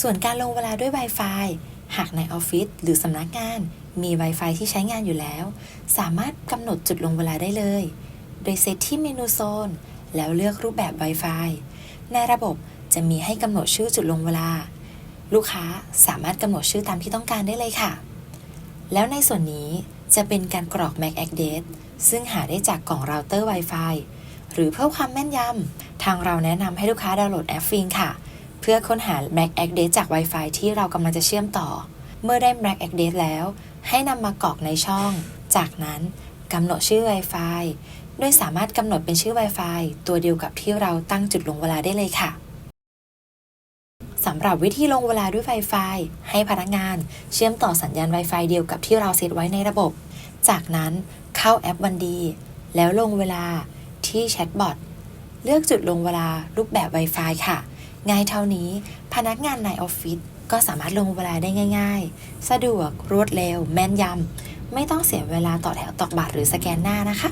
ส่วนการลงเวลาด้วย Wi-Fi หากในออฟฟิศหรือสำนักงาน มี Wi-Fi ที่ใช้งานอยู่แล้ว สามารถกำหนดจุดลงเวลาได้เลย โดยเซตที่เมนูโซน แล้วเลือกรูปแบบ Wi-Fi ในระบบจะมีให้กำหนดชื่อจุดลงเวลา ลูกค้าสามารถกำหนดชื่อตามที่ต้องการได้เลยค่ะ แล้วในส่วนนี้จะเป็นการกรอก MAC address ซึ่งหาได้จากกล่องเราเตอร์ Wi-Fi หรือเพื่อความแม่นยำทางเราแนะนำให้ลูกค้าดาวน์โหลดแอปฟิงค่ะ พื่อค้นหา MAC address จาก Wi-Fi ที่เรากำลังจะเชื่อมต่อ เมื่อได้ MAC address แล้ว ให้นำมากรอกในช่อง จากนั้นกำหนดชื่อ Wi-Fi โดยสามารถกำหนดเป็นชื่อ Wi-Fi ตัวเดียวกับที่เราตั้งจุดลงเวลาได้เลยค่ะสำหรับวิธีลงเวลาด้วย Wi-Fi ให้พนักงานเชื่อมต่อสัญญาณ Wi-Fi เดียวกับที่เราเซตไว้ในระบบ จากนั้นเข้าแอปวันดี แล้วลงเวลาที่แชทบอทเลือกจุดลงเวลารูปแบบ Wi-Fi ค่ะ ง่ายเท่านี้พนักงานในออฟฟิศก็สามารถลงเวลาได้ง่าย ๆ สะดวกรวดเร็ว แม่นยำ ไม่ต้องเสียเวลาต่อแถวตอกบัตรหรือสแกนหน้านะคะ